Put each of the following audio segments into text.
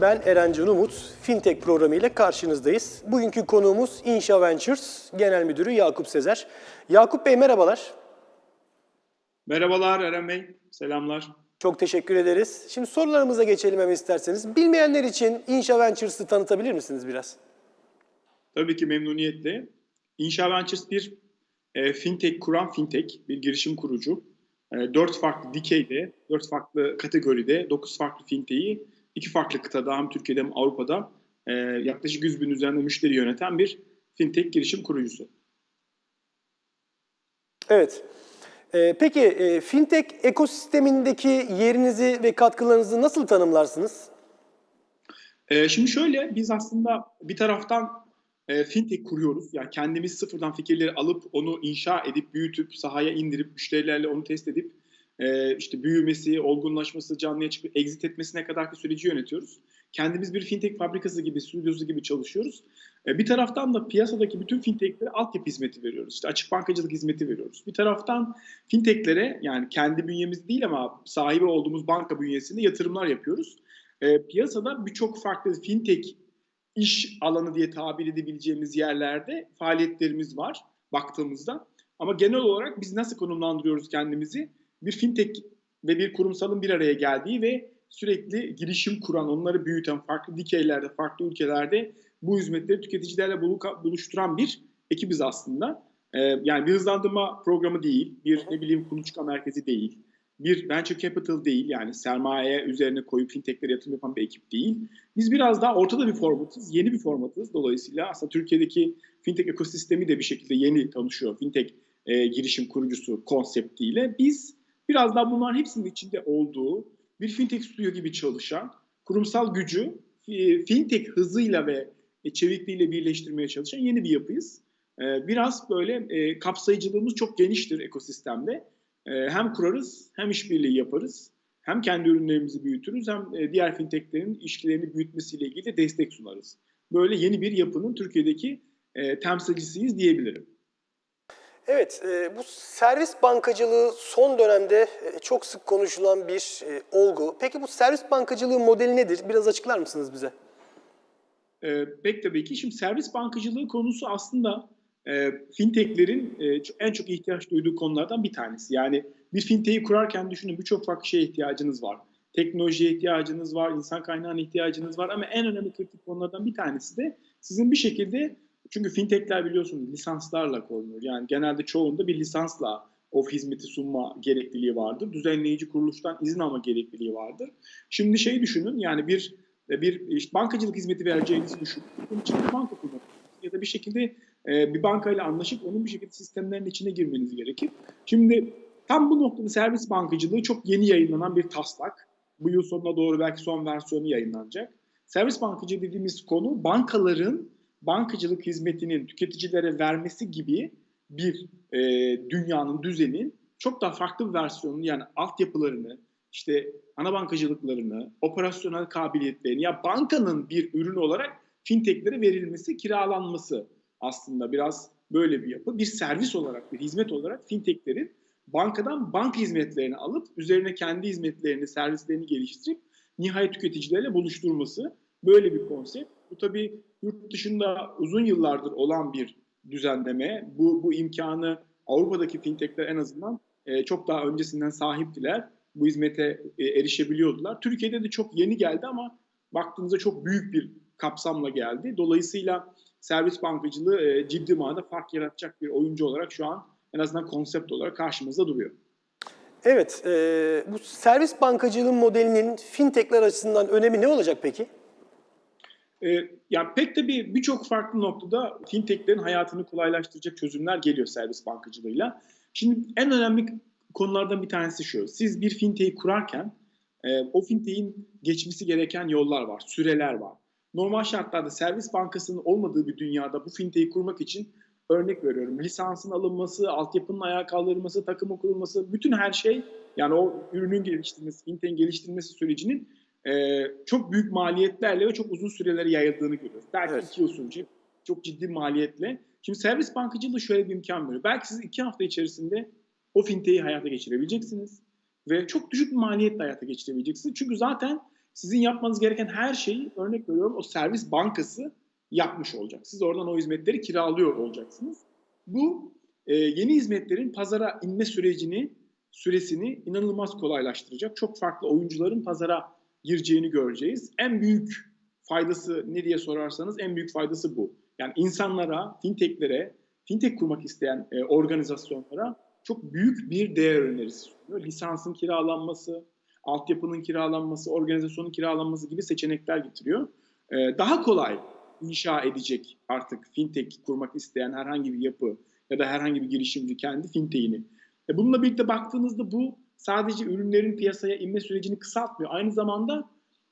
Ben Erencan Umut. Fintech programı ile karşınızdayız. Bugünkü konuğumuz Inşa Ventures Genel Müdürü Yakup Sezer. Yakup Bey merhabalar. Merhabalar Eren Bey, selamlar. Çok teşekkür ederiz. Şimdi sorularımıza geçelim hemen isterseniz. Bilmeyenler için Inşa Ventures'ı tanıtabilir misiniz biraz? Tabii ki memnuniyetle. Inşa Ventures bir e, fintech kuran fintech, bir girişim kurucu. E, dört farklı dikeyde, dört farklı kategoride, dokuz farklı fintech'i iki farklı kıtada hem Türkiye'de hem Avrupa'da e, yaklaşık 100 bin üzerinde müşteri yöneten bir fintech girişim kurucusu. Evet. Ee, peki e, fintech ekosistemindeki yerinizi ve katkılarınızı nasıl tanımlarsınız? E, şimdi şöyle, biz aslında bir taraftan e, fintech kuruyoruz. Yani kendimiz sıfırdan fikirleri alıp onu inşa edip, büyütüp, sahaya indirip, müşterilerle onu test edip e, işte büyümesi, olgunlaşması, canlıya çıkıp exit etmesine kadarki süreci yönetiyoruz. Kendimiz bir fintech fabrikası gibi, stüdyosu gibi çalışıyoruz. E, bir taraftan da piyasadaki bütün fintechlere altyapı hizmeti veriyoruz. İşte açık bankacılık hizmeti veriyoruz. Bir taraftan fintechlere yani kendi bünyemiz değil ama sahibi olduğumuz banka bünyesinde yatırımlar yapıyoruz. E, piyasada birçok farklı fintech iş alanı diye tabir edebileceğimiz yerlerde faaliyetlerimiz var baktığımızda. Ama genel olarak biz nasıl konumlandırıyoruz kendimizi? Bir fintech ve bir kurumsalın bir araya geldiği ve sürekli girişim kuran, onları büyüten, farklı dikeylerde, farklı ülkelerde bu hizmetleri tüketicilerle buluşturan bir ekibiz aslında. Ee, yani bir hızlandırma programı değil, bir ne bileyim kuluçka merkezi değil, bir venture capital değil yani sermaye üzerine koyup fintechlere yatırım yapan bir ekip değil. Biz biraz daha ortada bir formatız, yeni bir formatız. Dolayısıyla aslında Türkiye'deki fintech ekosistemi de bir şekilde yeni tanışıyor. Fintech e, girişim kurucusu konseptiyle. Biz biraz daha bunların hepsinin içinde olduğu bir fintech stüdyo gibi çalışan, kurumsal gücü fintech hızıyla ve e, çevikliğiyle birleştirmeye çalışan yeni bir yapıyız. E, biraz böyle e, kapsayıcılığımız çok geniştir ekosistemde. Hem kurarız hem işbirliği yaparız. Hem kendi ürünlerimizi büyütürüz hem diğer fintechlerin ilişkilerini büyütmesiyle ilgili de destek sunarız. Böyle yeni bir yapının Türkiye'deki temsilcisiyiz diyebilirim. Evet, e, bu servis bankacılığı son dönemde e, çok sık konuşulan bir e, olgu. Peki bu servis bankacılığı modeli nedir? Biraz açıklar mısınız bize? Pek tabii ki. Şimdi servis bankacılığı konusu aslında e, fintechlerin en çok ihtiyaç duyduğu konulardan bir tanesi. Yani bir fintechi kurarken düşünün birçok farklı şeye ihtiyacınız var. Teknolojiye ihtiyacınız var, insan kaynağına ihtiyacınız var ama en önemli kritik konulardan bir tanesi de sizin bir şekilde çünkü fintechler biliyorsunuz lisanslarla korunuyor. Yani genelde çoğunda bir lisansla o hizmeti sunma gerekliliği vardır. Düzenleyici kuruluştan izin alma gerekliliği vardır. Şimdi şey düşünün yani bir bir işte bankacılık hizmeti vereceğinizi düşünün. Bunun için bir banka kurmak ya da bir şekilde e, bir bankayla anlaşıp onun bir şekilde sistemlerin içine girmeniz gerekir. Şimdi tam bu noktada servis bankacılığı çok yeni yayınlanan bir taslak. Bu yıl sonuna doğru belki son versiyonu yayınlanacak. Servis bankacılığı dediğimiz konu bankaların bankacılık hizmetinin tüketicilere vermesi gibi bir e, dünyanın düzenin çok daha farklı bir versiyonunu yani altyapılarını, işte ana bankacılıklarını, operasyonel kabiliyetlerini ya bankanın bir ürünü olarak fintechlere verilmesi, kiralanması aslında biraz böyle bir yapı. Bir servis olarak, bir hizmet olarak fintechlerin bankadan banka hizmetlerini alıp üzerine kendi hizmetlerini, servislerini geliştirip nihayet tüketicilerle buluşturması böyle bir konsept. Bu tabii yurt dışında uzun yıllardır olan bir düzenleme. Bu, bu imkanı Avrupa'daki fintechler en azından e, çok daha öncesinden sahiptiler. Bu hizmete e, erişebiliyordular. Türkiye'de de çok yeni geldi ama baktığınızda çok büyük bir kapsamla geldi. Dolayısıyla servis bankacılığı e, ciddi manada fark yaratacak bir oyuncu olarak şu an en azından konsept olarak karşımızda duruyor. Evet, e, bu servis bankacılığı modelinin fintechler açısından önemi ne olacak peki? E, yani pek tabii birçok farklı noktada fintechlerin hayatını kolaylaştıracak çözümler geliyor servis bankacılığıyla. Şimdi en önemli konulardan bir tanesi şu. Siz bir fintechi kurarken e, o fintech'in geçmesi gereken yollar var, süreler var. Normal şartlarda servis bankasının olmadığı bir dünyada bu fintechi kurmak için örnek veriyorum. Lisansın alınması, altyapının ayağa kaldırılması, takımın kurulması, bütün her şey yani o ürünün geliştirmesi, fintech'in geliştirmesi sürecinin e, çok büyük maliyetlerle ve çok uzun sürelere yayıldığını görüyoruz. Belki evet. iki yıl sürecek çok ciddi maliyetle. Şimdi servis bankacılığı şöyle bir imkan veriyor. Belki siz iki hafta içerisinde o fintechi hayata geçirebileceksiniz ve çok düşük bir maliyetle hayata geçirebileceksiniz. Çünkü zaten Sizin yapmanız gereken her şeyi örnek veriyorum o servis bankası yapmış olacak. Siz oradan o hizmetleri kiralıyor olacaksınız. Bu e, yeni hizmetlerin pazara inme sürecini, süresini inanılmaz kolaylaştıracak. Çok farklı oyuncuların pazara gireceğini göreceğiz. En büyük faydası ne diye sorarsanız en büyük faydası bu. Yani insanlara, fintechlere, fintech kurmak isteyen e, organizasyonlara çok büyük bir değer önerisi sunuyor. Lisansın kiralanması, altyapının kiralanması, organizasyonun kiralanması gibi seçenekler getiriyor. E, daha kolay inşa edecek artık fintech kurmak isteyen herhangi bir yapı ya da herhangi bir girişimci kendi fintech'ini. E, bununla birlikte baktığınızda bu sadece ürünlerin piyasaya inme sürecini kısaltmıyor. Aynı zamanda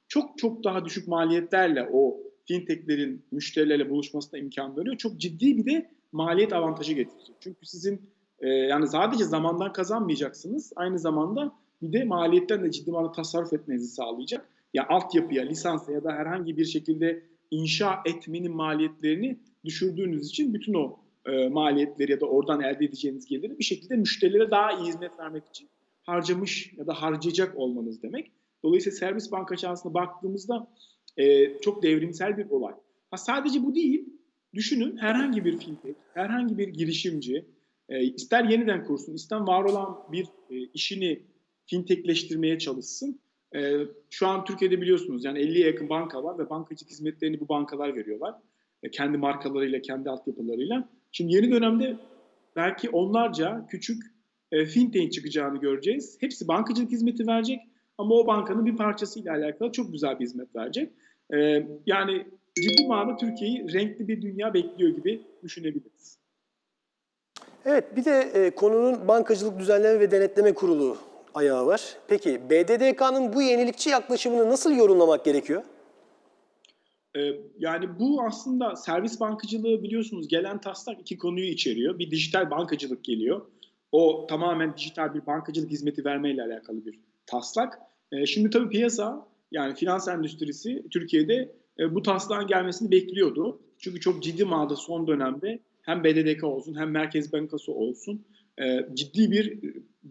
çok çok daha düşük maliyetlerle o fintechlerin müşterilerle buluşmasına imkan veriyor. Çok ciddi bir de maliyet avantajı getirecek. Çünkü sizin e, yani sadece zamandan kazanmayacaksınız. Aynı zamanda bir de maliyetten de ciddi manada tasarruf etmenizi sağlayacak. Ya altyapıya, lisansa ya da herhangi bir şekilde inşa etmenin maliyetlerini düşürdüğünüz için bütün o e, maliyetleri ya da oradan elde edeceğiniz geliri bir şekilde müşterilere daha iyi hizmet vermek için harcamış ya da harcayacak olmanız demek. Dolayısıyla servis banka aslında baktığımızda e, çok devrimsel bir olay. Ha, sadece bu değil, düşünün herhangi bir fintech, herhangi bir girişimci e, ister yeniden kursun, ister var olan bir e, işini fintechleştirmeye çalışsın. E, şu an Türkiye'de biliyorsunuz yani 50'ye yakın banka var ve bankacılık hizmetlerini bu bankalar veriyorlar. E, kendi markalarıyla, kendi altyapılarıyla. Şimdi yeni dönemde belki onlarca küçük e, fintech çıkacağını göreceğiz. Hepsi bankacılık hizmeti verecek ama o bankanın bir parçasıyla alakalı çok güzel bir hizmet verecek. E, yani ciddi manada Türkiye'yi renkli bir dünya bekliyor gibi düşünebiliriz. Evet, bir de e, konunun Bankacılık Düzenleme ve Denetleme Kurulu ayağı var. Peki BDDK'nın bu yenilikçi yaklaşımını nasıl yorumlamak gerekiyor? Ee, yani bu aslında servis bankacılığı biliyorsunuz gelen taslak iki konuyu içeriyor. Bir dijital bankacılık geliyor. O tamamen dijital bir bankacılık hizmeti vermeyle alakalı bir taslak. Ee, şimdi tabii piyasa yani finans endüstrisi Türkiye'de e, bu taslağın gelmesini bekliyordu. Çünkü çok ciddi manada son dönemde hem BDDK olsun hem Merkez Bankası olsun e, ciddi bir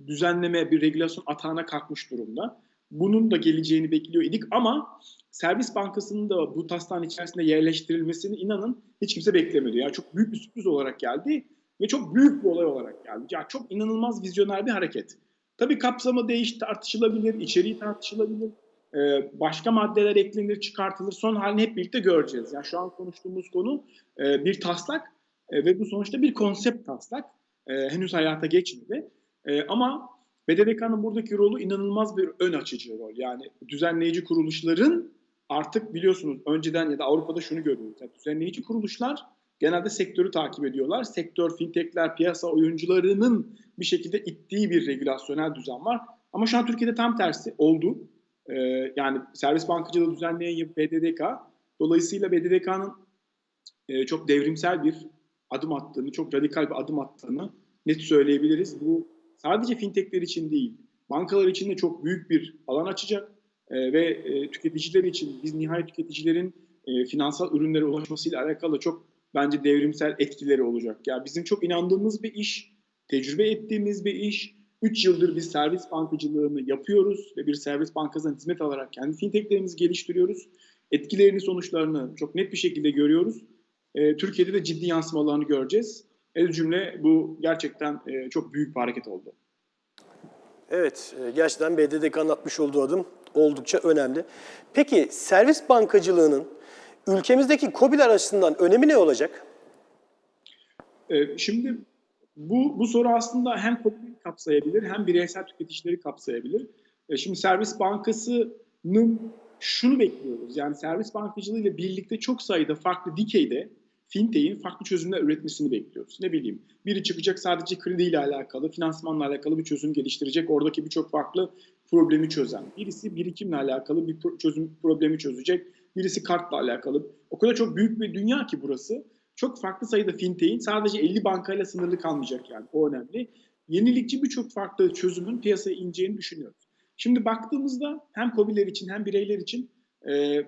düzenleme, bir regülasyon atağına kalkmış durumda. Bunun da geleceğini bekliyor idik ama servis bankasının da bu taslağın içerisinde yerleştirilmesini inanın hiç kimse beklemiyordu. Yani çok büyük bir sürpriz olarak geldi ve çok büyük bir olay olarak geldi. Yani çok inanılmaz vizyoner bir hareket. Tabii kapsamı değiş tartışılabilir, içeriği tartışılabilir. Ee, başka maddeler eklenir, çıkartılır. Son halini hep birlikte göreceğiz. Yani şu an konuştuğumuz konu e, bir taslak e, ve bu sonuçta bir konsept taslak. E, henüz hayata geçmedi. E, ama BDDK'nın buradaki rolü inanılmaz bir ön açıcı rol. Yani düzenleyici kuruluşların artık biliyorsunuz önceden ya da Avrupa'da şunu görüyoruz. Yani düzenleyici kuruluşlar genelde sektörü takip ediyorlar. Sektör, fintechler, piyasa oyuncularının bir şekilde ittiği bir regülasyonel düzen var. Ama şu an Türkiye'de tam tersi oldu. Ee, yani servis bankacılığı düzenleyen yapı BDDK. Dolayısıyla BDDK'nın e, çok devrimsel bir adım attığını, çok radikal bir adım attığını net söyleyebiliriz. Bu sadece fintechler için değil, bankalar için de çok büyük bir alan açacak e, ve e, tüketiciler için, biz nihayet tüketicilerin e, finansal ürünlere ulaşmasıyla alakalı çok bence devrimsel etkileri olacak. Ya yani bizim çok inandığımız bir iş, tecrübe ettiğimiz bir iş. 3 yıldır biz servis bankacılığını yapıyoruz ve bir servis bankasından hizmet alarak kendi fintechlerimizi geliştiriyoruz. Etkilerini, sonuçlarını çok net bir şekilde görüyoruz. E, Türkiye'de de ciddi yansımalarını göreceğiz. El cümle bu gerçekten e, çok büyük bir hareket oldu. Evet, e, gerçekten BDDK'nın atmış olduğu adım oldukça önemli. Peki servis bankacılığının ülkemizdeki KOBİ'ler açısından önemi ne olacak? E, şimdi bu, bu soru aslında hem KOBİ'leri kapsayabilir hem bireysel tüketicileri kapsayabilir. E, şimdi servis bankasının şunu bekliyoruz. Yani servis bankacılığı ile birlikte çok sayıda farklı dikeyde fintech'in farklı çözümler üretmesini bekliyoruz. Ne bileyim biri çıkacak sadece krediyle alakalı, finansmanla alakalı bir çözüm geliştirecek. Oradaki birçok farklı problemi çözen. Birisi birikimle alakalı bir çözüm problemi çözecek. Birisi kartla alakalı. O kadar çok büyük bir dünya ki burası. Çok farklı sayıda fintech'in sadece 50 bankayla sınırlı kalmayacak yani. O önemli. Yenilikçi birçok farklı çözümün piyasaya ineceğini düşünüyoruz. Şimdi baktığımızda hem COBİ'ler için hem bireyler için e,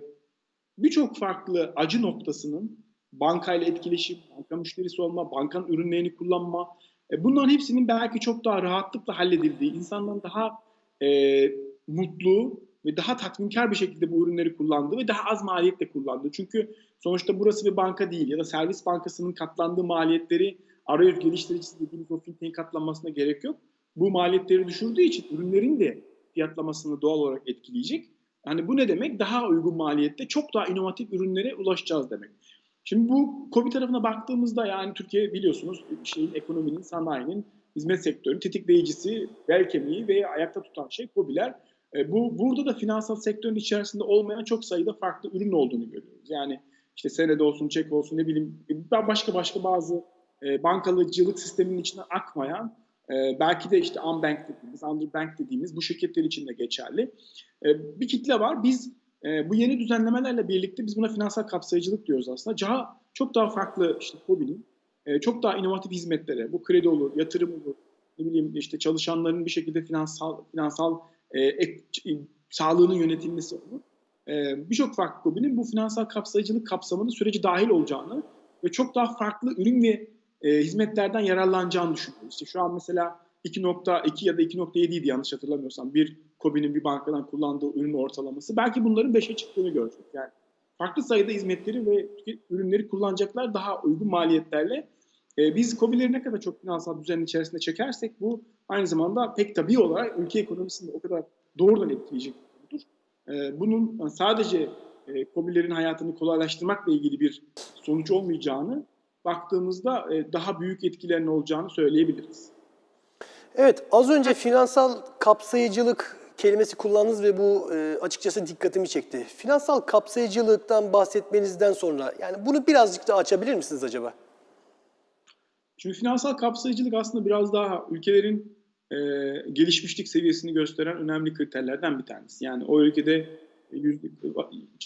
birçok farklı acı noktasının bankayla etkileşim, banka müşterisi olma, bankanın ürünlerini kullanma, e, bunların hepsinin belki çok daha rahatlıkla halledildiği, insanların daha e, mutlu, ve daha tatminkar bir şekilde bu ürünleri kullandığı ve daha az maliyetle kullandığı. Çünkü sonuçta burası bir banka değil ya da servis bankasının katlandığı maliyetleri arayüz geliştiricisi dediğimiz o fintech'in katlanmasına gerek yok. Bu maliyetleri düşürdüğü için ürünlerin de fiyatlamasını doğal olarak etkileyecek. Yani bu ne demek? Daha uygun maliyette çok daha inovatif ürünlere ulaşacağız demek. Şimdi bu COBİ tarafına baktığımızda yani Türkiye biliyorsunuz şeyin ekonominin, sanayinin, hizmet sektörünün tetikleyicisi, bel kemiği ve ayakta tutan şey COBİ'ler. E, bu burada da finansal sektörün içerisinde olmayan çok sayıda farklı ürün olduğunu görüyoruz. Yani işte senede olsun, çek olsun ne bileyim başka başka bazı e, bankalıcılık sisteminin içine akmayan e, belki de işte unbank dediğimiz, underbank dediğimiz bu şirketler için de geçerli. E, bir kitle var. Biz e, bu yeni düzenlemelerle birlikte biz buna finansal kapsayıcılık diyoruz aslında. Daha, çok daha farklı işte COBİ'nin e, çok daha inovatif hizmetlere, bu kredi olur, yatırım olur, ne bileyim işte çalışanların bir şekilde finansal finansal e, ek, e, sağlığının yönetilmesi olur. E, Birçok farklı COBİ'nin bu finansal kapsayıcılık kapsamında süreci dahil olacağını ve çok daha farklı ürün ve e, hizmetlerden yararlanacağını düşünüyoruz. İşte şu an mesela 2.2 ya da 2.7 idi yanlış hatırlamıyorsam bir COBİ'nin bir bankadan kullandığı ürün ortalaması. Belki bunların 5'e çıktığını gördük. Yani farklı sayıda hizmetleri ve ürünleri kullanacaklar daha uygun maliyetlerle. E, biz COBİ'leri ne kadar çok finansal düzenin içerisinde çekersek bu aynı zamanda pek tabii olarak ülke ekonomisini o kadar doğrudan etkileyecek bir konudur. E, bunun sadece e, COBİ'lerin hayatını kolaylaştırmakla ilgili bir sonuç olmayacağını baktığımızda e, daha büyük etkilerinin olacağını söyleyebiliriz. Evet, az önce finansal kapsayıcılık kelimesi kullandınız ve bu e, açıkçası dikkatimi çekti. Finansal kapsayıcılıktan bahsetmenizden sonra yani bunu birazcık daha açabilir misiniz acaba? Şimdi finansal kapsayıcılık aslında biraz daha ülkelerin e, gelişmişlik seviyesini gösteren önemli kriterlerden bir tanesi. Yani o ülkede yüzde,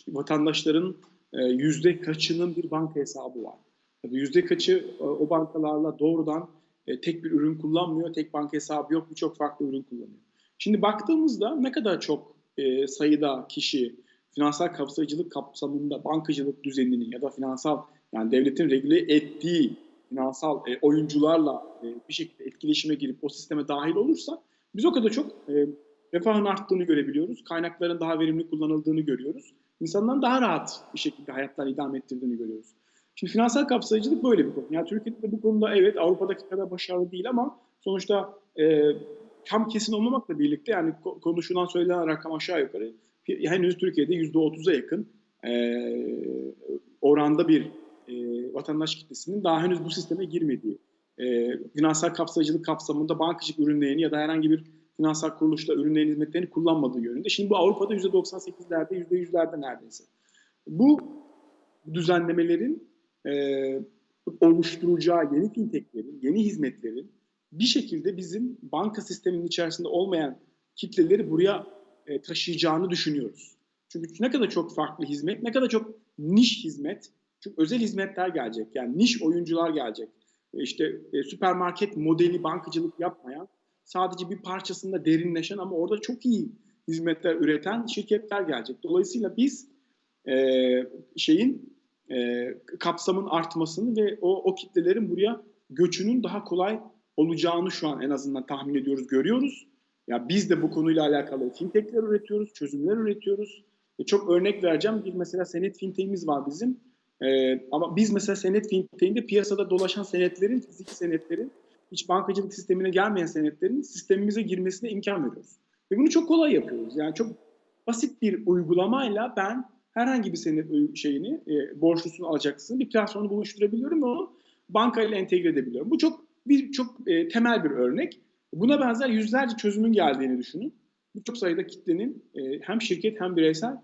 vatandaşların e, yüzde kaçının bir banka hesabı var. Yüzde kaçı e, o bankalarla doğrudan e, tek bir ürün kullanmıyor, tek banka hesabı yok, birçok farklı ürün kullanıyor. Şimdi baktığımızda ne kadar çok e, sayıda kişi finansal kapsayıcılık kapsamında bankacılık düzeninin ya da finansal yani devletin regüle ettiği finansal e, oyuncularla e, bir şekilde etkileşime girip o sisteme dahil olursa biz o kadar çok e, refahın arttığını görebiliyoruz. Kaynakların daha verimli kullanıldığını görüyoruz. İnsanların daha rahat bir şekilde hayatlar idame ettirdiğini görüyoruz. Şimdi finansal kapsayıcılık böyle bir konu. Yani Türkiye'de de bu konuda evet Avrupa'daki kadar başarılı değil ama sonuçta e, tam kesin olmamakla birlikte yani konuşulan söylenen rakam aşağı yukarı henüz Türkiye'de %30'a yakın e, oranda bir e, vatandaş kitlesinin daha henüz bu sisteme girmediği, e, finansal kapsayıcılık kapsamında bankacılık ürünlerini ya da herhangi bir finansal kuruluşla ürünlerin hizmetlerini kullanmadığı yönünde. Şimdi bu Avrupa'da %98'lerde, %100'lerde neredeyse. Bu düzenlemelerin e, oluşturacağı yeni fintechlerin, yeni hizmetlerin bir şekilde bizim banka sisteminin içerisinde olmayan kitleleri buraya e, taşıyacağını düşünüyoruz. Çünkü ne kadar çok farklı hizmet, ne kadar çok niş hizmet, çünkü özel hizmetler gelecek. Yani niş oyuncular gelecek. E, işte e, süpermarket modeli bankacılık yapmayan, sadece bir parçasında derinleşen ama orada çok iyi hizmetler üreten şirketler gelecek. Dolayısıyla biz e, şeyin e, kapsamın artmasını ve o, o kitlelerin buraya göçünün daha kolay olacağını şu an en azından tahmin ediyoruz, görüyoruz. Ya biz de bu konuyla alakalı fintechler üretiyoruz, çözümler üretiyoruz. E, çok örnek vereceğim. Bir mesela senet fintechimiz var bizim. E, ama biz mesela senet fintechinde piyasada dolaşan senetlerin, fiziki senetlerin, hiç bankacılık sistemine gelmeyen senetlerin sistemimize girmesine imkan veriyoruz. Ve bunu çok kolay yapıyoruz. Yani çok basit bir uygulamayla ben herhangi bir senet şeyini, e, borçlusunu alacaksın bir platformu buluşturabiliyorum ve onu bankayla entegre edebiliyorum. Bu çok bir çok e, temel bir örnek. Buna benzer yüzlerce çözümün geldiğini düşünün. Birçok sayıda kitlenin e, hem şirket hem bireysel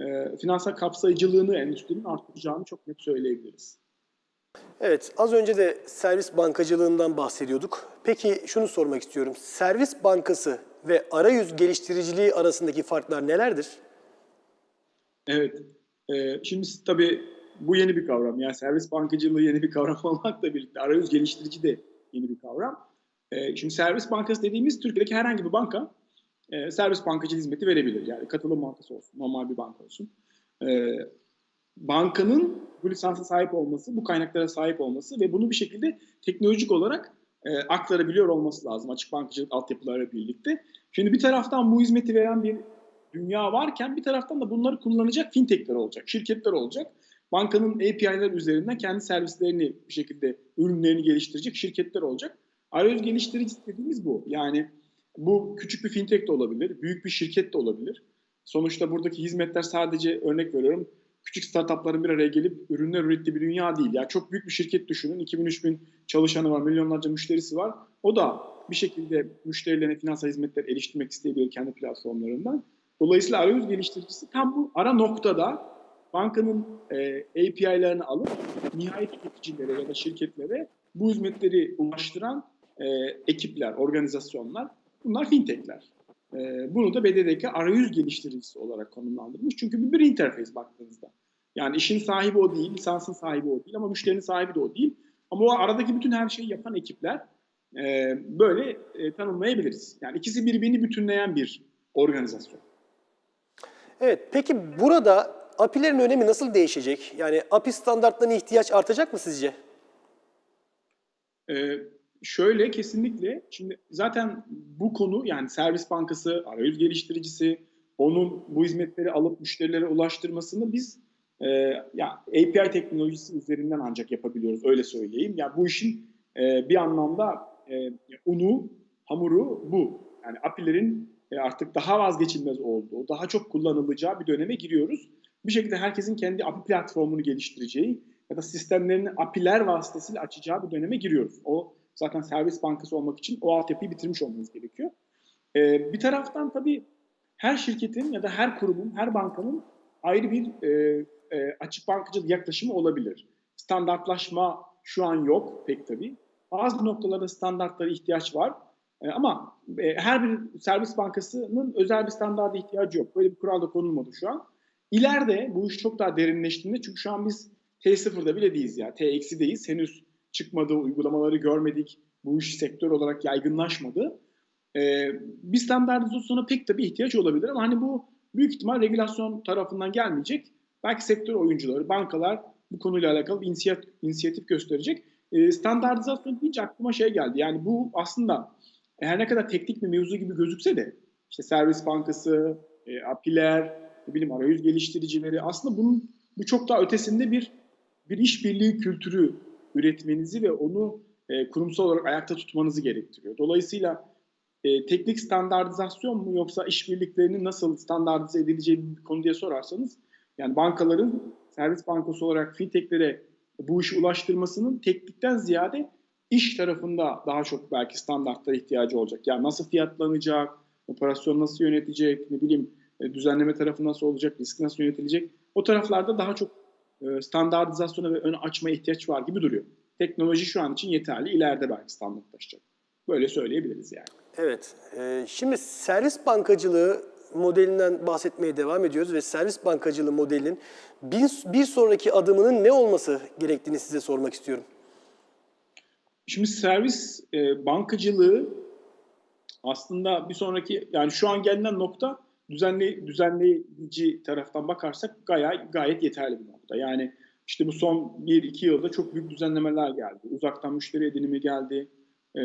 e, finansal kapsayıcılığını endüstrinin arttıracağını çok net söyleyebiliriz. Evet, az önce de servis bankacılığından bahsediyorduk. Peki şunu sormak istiyorum. Servis bankası ve arayüz geliştiriciliği arasındaki farklar nelerdir? Evet, e, şimdi tabii bu yeni bir kavram. Yani servis bankacılığı yeni bir kavram olmakla birlikte arayüz geliştirici de yeni bir kavram. E, şimdi servis bankası dediğimiz Türkiye'deki herhangi bir banka e, servis bankacı hizmeti verebilir. Yani katılım bankası olsun, normal bir banka olsun. E, bankanın bu lisansa sahip olması, bu kaynaklara sahip olması ve bunu bir şekilde teknolojik olarak e, aktarabiliyor olması lazım açık bankacılık altyapılarıyla birlikte. Şimdi bir taraftan bu hizmeti veren bir dünya varken bir taraftan da bunları kullanacak fintechler olacak, şirketler olacak. Bankanın API'ler üzerinden kendi servislerini bir şekilde ürünlerini geliştirecek şirketler olacak. Arayüz geliştiricisi dediğimiz bu. Yani bu küçük bir fintech de olabilir, büyük bir şirket de olabilir. Sonuçta buradaki hizmetler sadece örnek veriyorum küçük startupların bir araya gelip ürünler ürettiği bir dünya değil. Ya çok büyük bir şirket düşünün. 2000-3000 çalışanı var, milyonlarca müşterisi var. O da bir şekilde müşterilerine finansal hizmetler eriştirmek isteyebilir kendi platformlarından. Dolayısıyla arayüz geliştiricisi tam bu ara noktada bankanın e, API'lerini alıp nihai tüketicilere ya da şirketlere bu hizmetleri ulaştıran e, ekipler, organizasyonlar bunlar fintechler. E, bunu da BDDK arayüz geliştiricisi olarak konumlandırmış. Çünkü bu bir interface baktığınızda. Yani işin sahibi o değil, lisansın sahibi o değil ama müşterinin sahibi de o değil. Ama o aradaki bütün her şeyi yapan ekipler e, böyle e, tanımlayabiliriz. Yani ikisi birbirini bütünleyen bir organizasyon. Evet, peki burada API'lerin önemi nasıl değişecek? Yani API standartlarına ihtiyaç artacak mı sizce? Ee, şöyle kesinlikle, şimdi zaten bu konu yani servis bankası, arayüz geliştiricisi, onun bu hizmetleri alıp müşterilere ulaştırmasını biz e, ya API teknolojisi üzerinden ancak yapabiliyoruz, öyle söyleyeyim. Ya bu işin e, bir anlamda e, unu, hamuru bu. Yani API'lerin e, artık daha vazgeçilmez olduğu, daha çok kullanılacağı bir döneme giriyoruz. Bir şekilde herkesin kendi API platformunu geliştireceği ya da sistemlerini API'ler vasıtasıyla açacağı bir döneme giriyoruz. O zaten servis bankası olmak için o altyapıyı bitirmiş olmanız gerekiyor. Ee, bir taraftan tabii her şirketin ya da her kurumun, her bankanın ayrı bir e, e, açık bankacılık yaklaşımı olabilir. Standartlaşma şu an yok pek tabii. Bazı noktalarda standartlara ihtiyaç var. E, ama e, her bir servis bankasının özel bir standarda ihtiyacı yok. Böyle bir kural da konulmadı şu an. İleride bu iş çok daha derinleştiğinde çünkü şu an biz T0'da bile değiliz ya. T-deyiz. Henüz çıkmadı, uygulamaları görmedik. Bu iş sektör olarak yaygınlaşmadı. Ee, bir standartizasyona pek tabii ihtiyaç olabilir ama hani bu büyük ihtimal regülasyon tarafından gelmeyecek. Belki sektör oyuncuları, bankalar bu konuyla alakalı bir inisiyatif, inisiyatif gösterecek. Ee, standartizasyon deyince aklıma şey geldi. Yani bu aslında her ne kadar teknik bir mevzu gibi gözükse de işte servis bankası, e, API'ler, ne bileyim arayüz geliştiricileri aslında bunun bu çok daha ötesinde bir bir işbirliği kültürü üretmenizi ve onu e, kurumsal olarak ayakta tutmanızı gerektiriyor. Dolayısıyla e, teknik standartizasyon mu yoksa işbirliklerinin nasıl standartize edileceği bir konu diye sorarsanız yani bankaların servis bankası olarak fintechlere bu işi ulaştırmasının teknikten ziyade iş tarafında daha çok belki standartlara ihtiyacı olacak. Yani nasıl fiyatlanacak, operasyon nasıl yönetecek, ne bileyim e, düzenleme tarafı nasıl olacak, risk nasıl yönetilecek. O taraflarda daha çok e, standartizasyona ve ön açmaya ihtiyaç var gibi duruyor. Teknoloji şu an için yeterli, ileride belki standartlaşacak. Böyle söyleyebiliriz yani. Evet, e, şimdi servis bankacılığı modelinden bahsetmeye devam ediyoruz ve servis bankacılığı modelinin bir, bir sonraki adımının ne olması gerektiğini size sormak istiyorum. Şimdi servis e, bankacılığı aslında bir sonraki yani şu an gelinen nokta düzenli düzenleyici taraftan bakarsak gayet gayet yeterli bir nokta. Yani işte bu son 1-2 yılda çok büyük düzenlemeler geldi. Uzaktan müşteri edinimi geldi. E,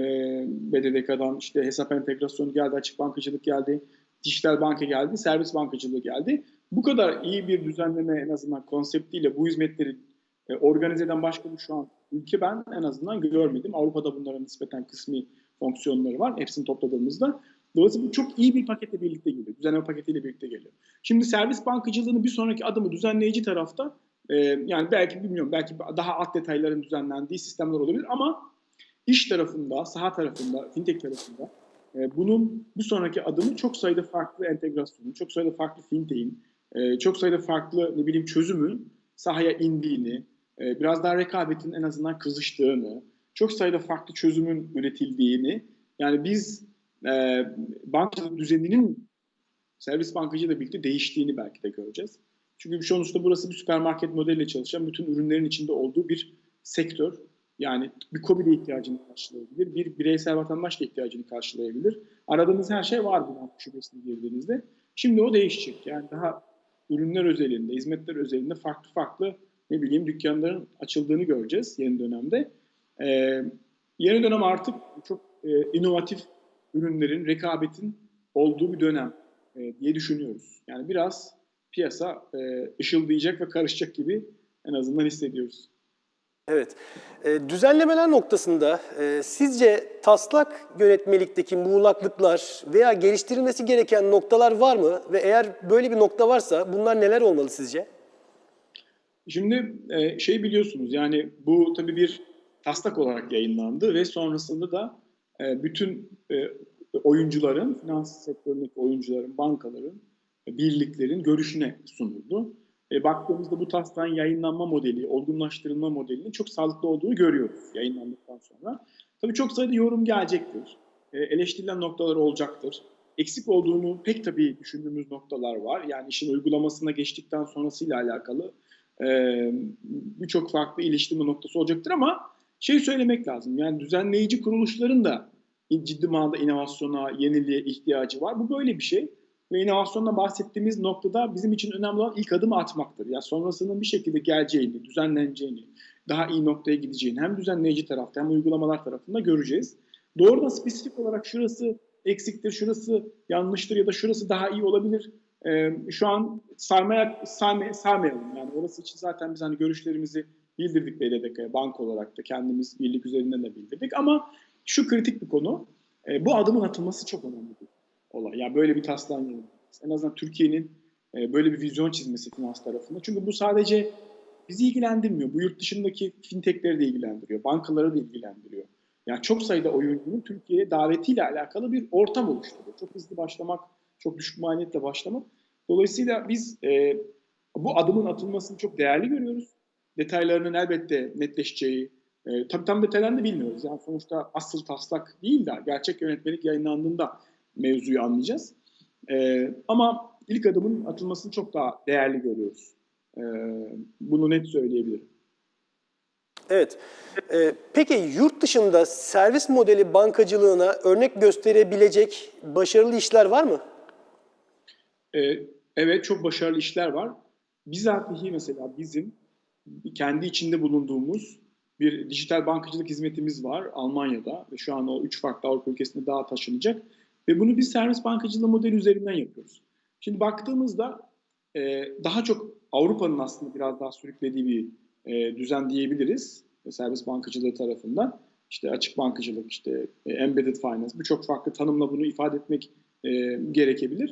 BDDK'dan işte hesap entegrasyonu geldi, açık bankacılık geldi, dijital banka geldi, servis bankacılığı geldi. Bu kadar iyi bir düzenleme en azından konseptiyle bu hizmetleri e, organize eden başka bir şu an ülke ben en azından görmedim. Avrupa'da bunların nispeten kısmi fonksiyonları var. Hepsini topladığımızda. Dolayısıyla bu çok iyi bir paketle birlikte geliyor. Düzenleme paketiyle birlikte geliyor. Şimdi servis bankacılığının bir sonraki adımı düzenleyici tarafta e, yani belki bilmiyorum belki daha alt detayların düzenlendiği sistemler olabilir ama iş tarafında, saha tarafında, fintech tarafında e, bunun bir sonraki adımı çok sayıda farklı entegrasyonu, çok sayıda farklı fintech'in, e, çok sayıda farklı ne bileyim çözümün sahaya indiğini, e, biraz daha rekabetin en azından kızıştığını, çok sayıda farklı çözümün üretildiğini, yani biz e, bankacılık düzeninin servis bankacıyla birlikte değiştiğini belki de göreceğiz. Çünkü sonuçta burası bir süpermarket modeliyle çalışan bütün ürünlerin içinde olduğu bir sektör. Yani bir KOBİ de ihtiyacını karşılayabilir, bir bireysel vatandaş da ihtiyacını karşılayabilir. Aradığınız her şey var bu banka şubesine girdiğinizde. Şimdi o değişecek. Yani daha ürünler özelinde, hizmetler özelinde farklı farklı ne bileyim dükkanların açıldığını göreceğiz yeni dönemde. Ee, yeni dönem artık çok e, inovatif ürünlerin, rekabetin olduğu bir dönem. e, diye düşünüyoruz. Yani biraz piyasa e, ışıldayacak ve karışacak gibi en azından hissediyoruz. Evet. E, düzenlemeler noktasında e, sizce taslak yönetmelikteki muğlaklıklar veya geliştirilmesi gereken noktalar var mı? Ve eğer böyle bir nokta varsa bunlar neler olmalı sizce? Şimdi e, şey biliyorsunuz yani bu tabii bir taslak olarak yayınlandı ve sonrasında da bütün e, oyuncuların, finans sektöründeki oyuncuların, bankaların, e, birliklerin görüşüne sunuldu. E, baktığımızda bu taslağın yayınlanma modeli, olgunlaştırılma modelinin çok sağlıklı olduğunu görüyoruz yayınlandıktan sonra. Tabii çok sayıda yorum gelecektir. E, eleştirilen noktalar olacaktır. Eksik olduğunu pek tabii düşündüğümüz noktalar var. Yani işin uygulamasına geçtikten sonrasıyla alakalı e, birçok farklı iliştirme noktası olacaktır ama şey söylemek lazım. Yani düzenleyici kuruluşların da ciddi manada inovasyona, yeniliğe ihtiyacı var. Bu böyle bir şey. Ve inovasyonla bahsettiğimiz noktada bizim için önemli olan ilk adımı atmaktır. Yani sonrasının bir şekilde geleceğini, düzenleneceğini, daha iyi noktaya gideceğini hem düzenleyici tarafta hem uygulamalar tarafında göreceğiz. Doğrudan spesifik olarak şurası eksiktir, şurası yanlıştır ya da şurası daha iyi olabilir. Ee, şu an sarmaya sarmay, sarmayalım. Yani orası için zaten biz hani görüşlerimizi bildirdik BDDK'ya bank olarak da kendimiz birlik üzerinden de bildirdik. Ama şu kritik bir konu. E, bu adımın atılması çok önemli bir olay. Yani böyle bir taslağın. En azından Türkiye'nin e, böyle bir vizyon çizmesi finans tarafında. Çünkü bu sadece bizi ilgilendirmiyor. Bu yurt dışındaki fintechleri de ilgilendiriyor. Bankaları da ilgilendiriyor. Yani çok sayıda oyuncunun Türkiye'ye davetiyle alakalı bir ortam oluşturuyor. Çok hızlı başlamak, çok düşük maliyetle başlamak. Dolayısıyla biz e, bu adımın atılmasını çok değerli görüyoruz. Detaylarının elbette netleşeceği, e, tabii tam detaylarını da bilmiyoruz. Yani sonuçta asıl taslak değil de gerçek yönetmelik yayınlandığında mevzuyu anlayacağız. E, ama ilk adımın atılmasını çok daha değerli görüyoruz. E, bunu net söyleyebilirim. Evet. E, peki yurt dışında servis modeli bankacılığına örnek gösterebilecek başarılı işler var mı? E, evet çok başarılı işler var. Bizatihi mesela bizim kendi içinde bulunduğumuz bir dijital bankacılık hizmetimiz var Almanya'da ve şu an o üç farklı Avrupa ülkesinde daha taşınacak ve bunu biz servis bankacılığı modeli üzerinden yapıyoruz. Şimdi baktığımızda e, daha çok Avrupa'nın aslında biraz daha sürüklediği bir e, düzen diyebiliriz e, servis bankacılığı tarafından. İşte açık bankacılık, işte e, embedded finance birçok farklı tanımla bunu ifade etmek e, gerekebilir.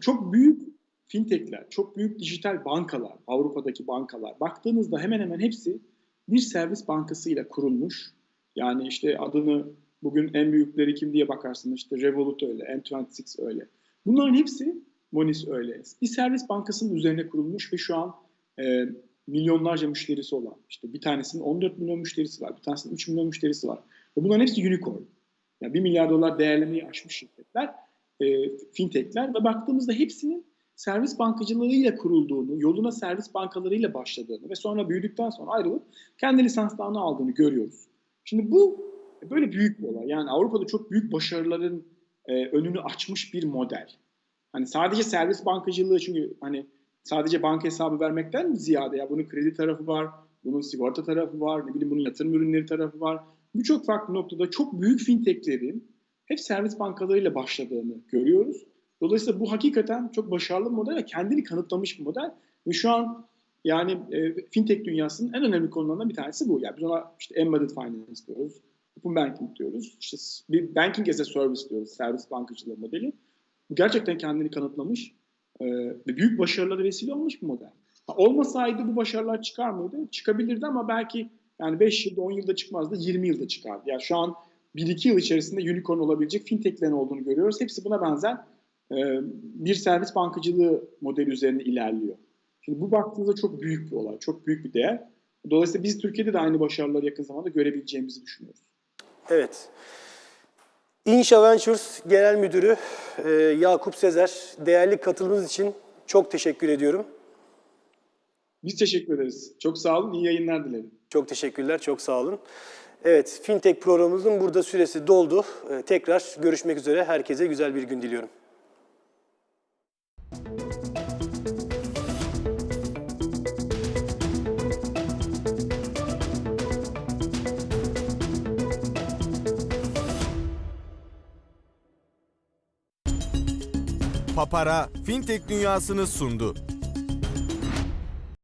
Çok büyük fintechler, çok büyük dijital bankalar, Avrupa'daki bankalar baktığınızda hemen hemen hepsi bir servis bankasıyla kurulmuş. Yani işte adını bugün en büyükleri kim diye bakarsınız işte Revolut öyle, N26 öyle. Bunların hepsi Monis öyle. Bir servis bankasının üzerine kurulmuş ve şu an e, milyonlarca müşterisi olan, işte bir tanesinin 14 milyon müşterisi var, bir tanesinin 3 milyon müşterisi var. Ve bunların hepsi unicorn. Yani 1 milyar dolar değerlemeyi aşmış şirketler, e, fintechler ve baktığımızda hepsinin servis bankacılığıyla kurulduğunu, yoluna servis bankalarıyla başladığını ve sonra büyüdükten sonra ayrılıp kendi lisanslarını aldığını görüyoruz. Şimdi bu böyle büyük bir olay. Yani Avrupa'da çok büyük başarıların e, önünü açmış bir model. Hani sadece servis bankacılığı çünkü hani sadece banka hesabı vermekten ziyade ya bunun kredi tarafı var, bunun sigorta tarafı var, ne bileyim bunun yatırım ürünleri tarafı var. Birçok farklı noktada çok büyük fintechlerin hep servis bankalarıyla başladığını görüyoruz. Dolayısıyla bu hakikaten çok başarılı bir model ve kendini kanıtlamış bir model. Ve şu an yani e, fintech dünyasının en önemli konularından bir tanesi bu. Yani biz ona işte embedded finance diyoruz, open banking diyoruz, işte bir banking as a service diyoruz, servis bankacılığı modeli. Gerçekten kendini kanıtlamış e, ve büyük başarılara vesile olmuş bir model. Ha, olmasaydı bu başarılar çıkar mıydı? Çıkabilirdi ama belki yani 5 yılda, 10 yılda çıkmazdı, 20 yılda çıkardı. Yani şu an 1-2 yıl içerisinde unicorn olabilecek fintechlerin olduğunu görüyoruz. Hepsi buna benzer bir servis bankacılığı modeli üzerine ilerliyor. Şimdi bu baktığınızda çok büyük bir olay, çok büyük bir değer. Dolayısıyla biz Türkiye'de de aynı başarıları yakın zamanda görebileceğimizi düşünüyoruz. Evet. Inşa Ventures Genel Müdürü e, Yakup Sezer, değerli katılımınız için çok teşekkür ediyorum. Biz teşekkür ederiz. Çok sağ olun, iyi yayınlar dilerim. Çok teşekkürler, çok sağ olun. Evet, Fintech programımızın burada süresi doldu. E, tekrar görüşmek üzere. Herkese güzel bir gün diliyorum. Papara, Fintech dünyasını sundu.